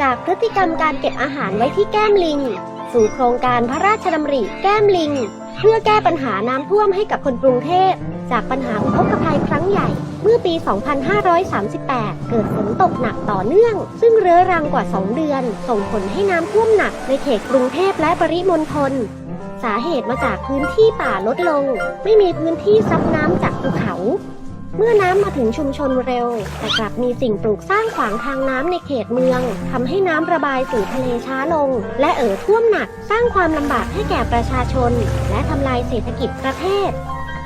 จากพฤติกรรมการเก็บอาหารไว้ที่แก้มลิง สู่โครงการพระราชดำริแก้มลิง เพื่อแก้ปัญหาน้ำท่วมให้กับคนกรุงเทพ จากปัญหาอุทกภัยครั้งใหญ่ เมื่อปี 2538 เกิดฝนตกหนักต่อเนื่อง ซึ่งเรื้อรังกว่า 2 เดือน ส่งผลให้น้ำท่วมหนักในเขตกรุงเทพและปริมณฑลสาเหตุมาจากพื้นที่ป่าลดลง ไม่มีพื้นที่ซับน้ำจากภูเขา เมื่อน้ำมาถึงชุมชนเร็ว แต่กลับมีสิ่งปลูกสร้างขวางทางน้ำในเขตเมืองทำให้น้ำระบายสู่ทะเลช้าลง และเอ่อท่วมหนัก สร้างความลำบากให้แก่ประชาชน และทำลายเศรษฐกิจประเทศ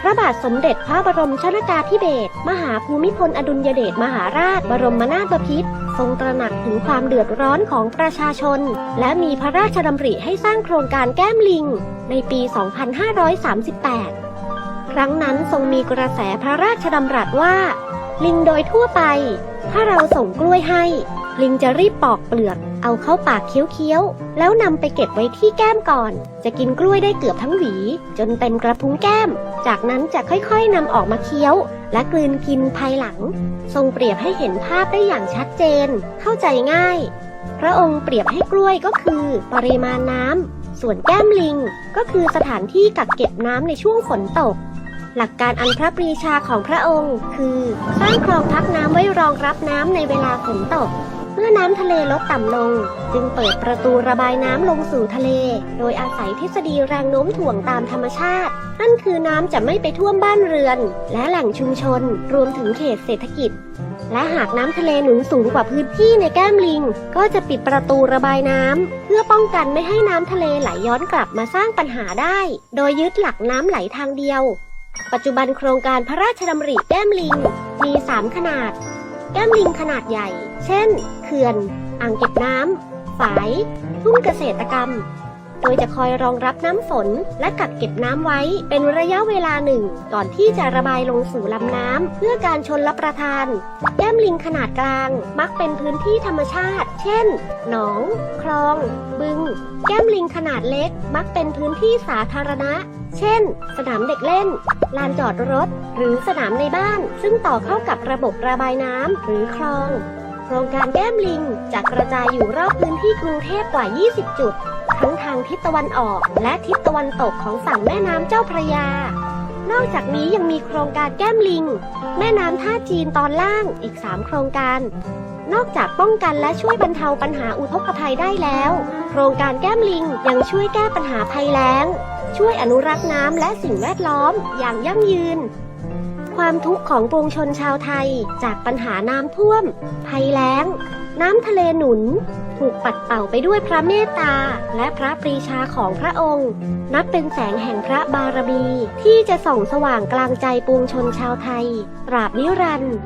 พระบาทสมเด็จพระบรมชนากาธิเบศรมหาภูมิพลอดุลยเดชมหาราช บรมนาถบพิตรทรงตระหนักถึงความเดือดร้อนของประชาชน และมีพระราชดำริให้สร้างโครงการแก้มลิง ในปี 2538 รั้งนั้นทรงมีกระแสพระราชดำรัสว่า ลิงโดยทั่วไป ถ้าเราส่งกล้วยให้ ลิงจะรีบปอกเปลือก เอาเข้าปากเคี้ยวๆ แล้วนำไปเก็บไว้ที่แก้มก่อน จะกินกล้วยได้เกือบทั้งหวี จนเต็มกระพุ้งแก้ม จากนั้นจะค่อยๆนำออกมาเคี้ยว และกลืนกินภายหลัง ทรงเปรียบให้เห็นภาพได้อย่างชัดเจน เข้าใจง่าย พระองค์เปรียบให้กล้วยก็คือ ปริมาณน้ำส่วนแก้มลิงก็คือสถานที่กักเก็บน้ำในช่วงฝนตก หลักการอันพระปรีชาของพระองค์ คือสร้างคลองพักน้ำไว้รองรับน้ำในเวลาฝนตก เมื่อน้ำทะเลลดต่ำลง จึงเปิดประตูระบายน้ำลงสู่ทะเล โดยอาศัยทฤษฎีแรงโน้มถ่วงตามธรรมชาติ นั่นคือน้ำจะไม่ไปท่วมบ้านเรือน และแหล่งชุมชน รวมถึงเขตเศรษฐกิจ และหากน้ำทะเลหนุนสูงกว่าพื้นที่ในแก้มลิง ก็จะปิดประตูระบายน้ำ เพื่อป้องกันไม่ให้น้ำทะเลไหลย้อนกลับมาสร้างปัญหาได้ โดยยึดหลักน้ำไหลทางเดียว ปัจจุบันโครงการพระราชดำริแก้มลิงมี 3 ขนาด แก้มลิงขนาดใหญ่ เช่น เขื่อน อ่างเก็บน้ำ ฝาย ทุ่งเกษตรกรรม โดยจะคอยรองรับน้ำฝนและกักเก็บน้ำไว้เป็นระยะเวลาหนึ่ง ก่อนที่จะระบายลงสู่ลำน้ำเพื่อการชนรับประทาน แก้มลิงขนาดกลาง มักเป็นพื้นที่ธรรมชาติ เช่น หนอง คลอง บึง แก้มลิงขนาดเล็กมักเป็นพื้นที่สาธารณะ เช่น สนามเด็กเล่น ลานจอดรถ หรือสนามในบ้าน ซึ่งต่อเข้ากับระบบระบายน้ำหรือคลอง โครงการแก้มลิงจะกระจายอยู่รอบพื้นที่กรุงเทพกว่า 20 จุด ทั้งทางทิศตะวันออกและทิศตะวันตกของฝั่งแม่น้ำเจ้าพระยา นอกจากนี้ยังมีโครงการแก้มลิง แม่น้ำท่าจีนตอนล่างอีก 3 โครงการ นอกจากป้องกันและช่วยบรรเทาปัญหาอุทกภัยได้แล้ว โครงการแก้มลิงยังช่วยแก้ปัญหาภัยแล้ง ช่วยอนุรักษ์น้ำและสิ่งแวดล้อมอย่างยั่งยืน ความทุกข์ของปวงชนชาวไทย จากปัญหาน้ำท่วม ภัยแล้ง น้ำทะเลหนุน ถูกปัดเป่าไปด้วยพระเมตตา และพระปรีชาของพระองค์ นับเป็นแสงแห่งพระบารมี ที่จะส่องสว่างกลางใจปวงชนชาวไทย ตราบนิรันดร์